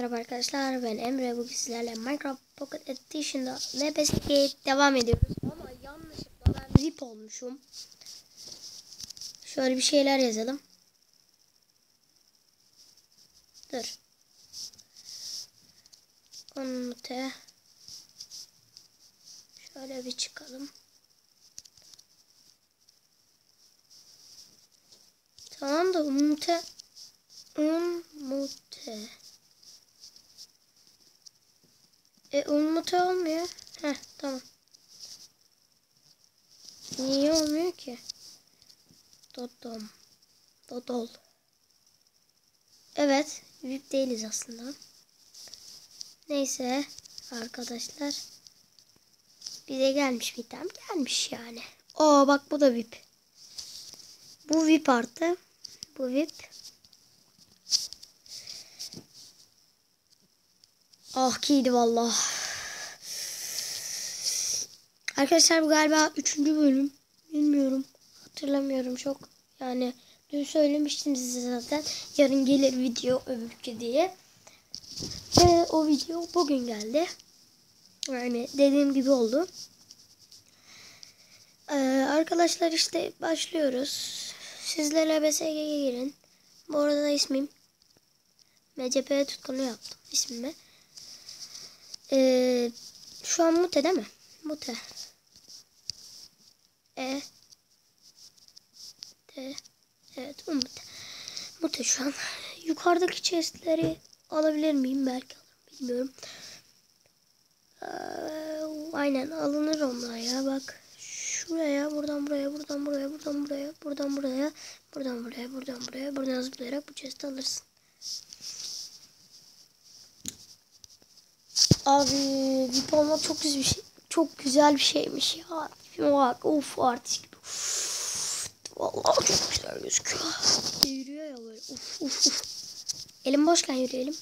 Merhaba arkadaşlar ben Emre bugün sizlerle Minecraft Pocket Edition'da LPS'ye devam ediyoruz ama yanlışlıkla ben VIP olmuşum. Şöyle bir şeyler yazalım. Dur. Konmute. Şöyle bir çıkalım. Tamam da umute umute e umute olmuyor. Heh tamam. Niye olmuyor ki? Dodom. Dodol. Evet. VIP değiliz aslında. Neyse. Arkadaşlar. Bize gelmiş bir tane. Gelmiş yani. Oo bak bu da VIP. Bu VIP artı. Bu VIP. Ah kiydi valla. Arkadaşlar bu galiba üçüncü bölüm. Bilmiyorum. Hatırlamıyorum çok. Yani dün söylemiştim size zaten. Yarın gelir video öbürkü diye. Ve o video bugün geldi. Yani dediğim gibi oldu. Ee, arkadaşlar işte başlıyoruz. Sizler LBSG'ye girin. Bu arada da ismim. MCP tutkunu yaptım ismimi. Ee, şu an mute değil mi? Mute. E. D. Evet o mute. Mute şu an. Yukarıdaki chestleri alabilir miyim? Belki alırım. Bilmiyorum. Ee, aynen alınır onlar ya. Bak. Şuraya, buradan buraya, buradan buraya, buradan buraya, buradan buraya, buradan buraya, buradan buraya, buradan zıplayarak bu chest'i alırsın. Abi VIP olmak çok güzel bir şey. Çok güzel bir şeymiş ya. Tipime bak. Artist gibi. Uf, vallahi çok güzel gözüküyor. Yürüyor ya böyle. Uf uf uf. Elim boşken yürüyelim.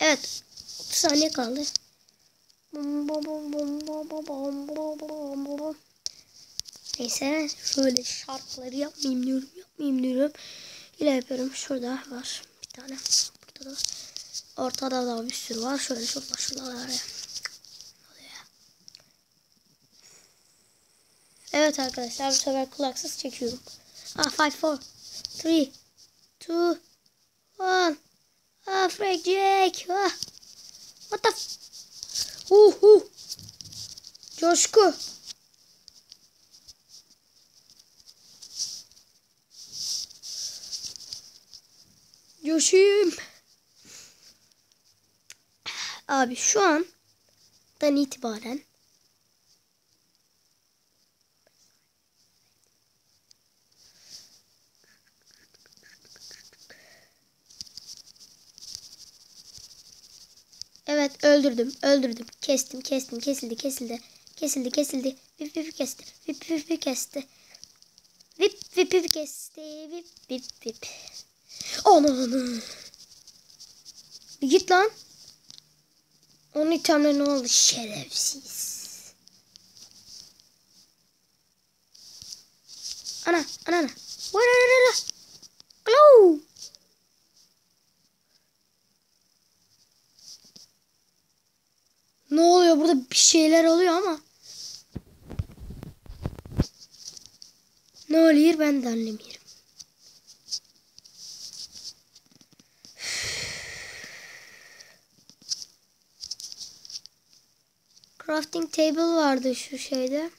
Evet. 30 saniye kaldı. Neyse şöyle şarkıları yapmayayım diyorum. Yapmayayım diyorum. Yine yapıyorum. Şurada var bir tane. Burada da var. Ortada da bir sürü var. Şöyle şurada şuralar ya. Evet arkadaşlar bu sefer kulaksız çekiyorum. Ah 5 4 3 2 1 Ah Frank Jack. Ah. What the f Uh uh. Coşku. Coşayım. Abi şu andan itibaren Evet öldürdüm öldürdüm. Kestim kestim kesildi kesildi. Kesildi kesildi. Vip vip kesti. Vip vip vip kesti. Vip vip vip kesti. Vip vip vip. Ananı. Git lan onun itemleri ne oldu şerefsiz ana ana ana Vurururu. Glow. Ne oluyor burada bir şeyler oluyor ama. Ne oluyor ben de anlamıyorum. Crafting table vardı şu şeyde.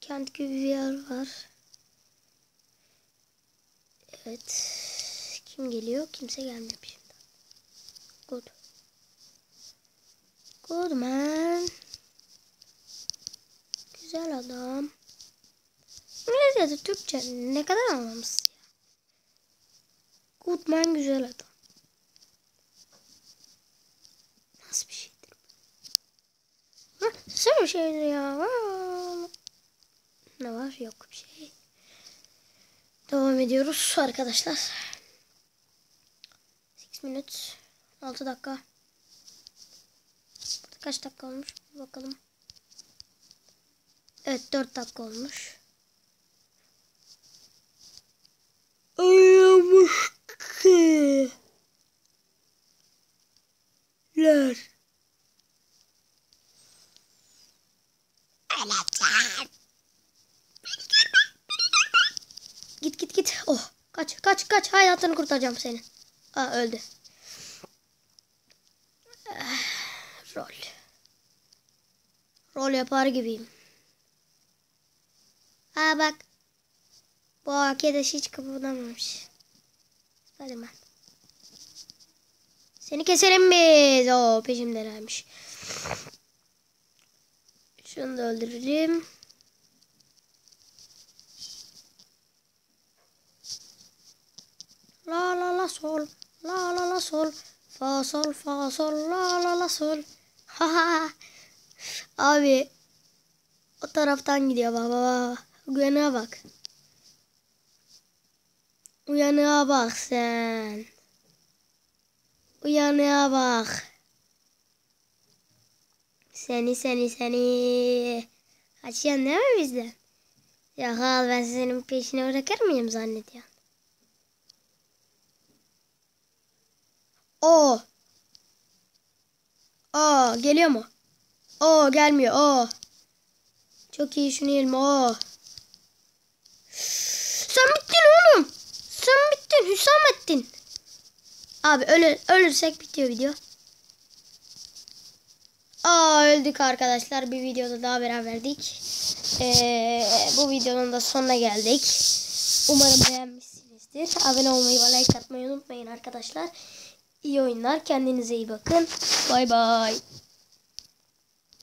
Kent gibi bir yer var. Evet. Kim geliyor? Kimse gelmiyor şimdi. Good. Good man. Güzel adam. İngilizce'de Türkçe ne kadar anlamsız ya. Good man güzel adam. Bir şeydir ya? Ne var? Yok bir şey. Devam ediyoruz arkadaşlar. 6 minut 6 dakika. Kaç dakika olmuş? Bir bakalım. Evet 4 dakika olmuş. arkadaşlar. Git git git. Oh. Kaç kaç kaç. Hayatını kurtaracağım senin. Aa öldü. Ah, rol. Rol yapar gibiyim. Ha bak. Bu arkadaş hiç kıpırdamamış. Spiderman. Seni keselim biz. Oo peşimdelermiş. Şunu da öldürelim. La la la sol. La la la sol. Fa sol fa sol. La la la sol. Ha ha. Abi. O taraftan gidiyor baba. Uyanığa bak. Uyanığa bak sen. Uyanığa bak. Seni seni seni. Kaçıyorsun değil mi bizden? Ya hal ben senin peşine bırakır mıyım zannediyorsun? O. O geliyor mu? O gelmiyor. O. Çok iyi şunu yiyelim. O. Sen bittin oğlum. Sen bittin Hüsamettin. Abi ölür, ölürsek bitiyor video. Aa öldük arkadaşlar. Bir videoda daha beraberdik. Ee, bu videonun da sonuna geldik. Umarım beğenmişsinizdir. Abone olmayı ve like atmayı unutmayın arkadaşlar. İyi oyunlar. Kendinize iyi bakın. Bay bay.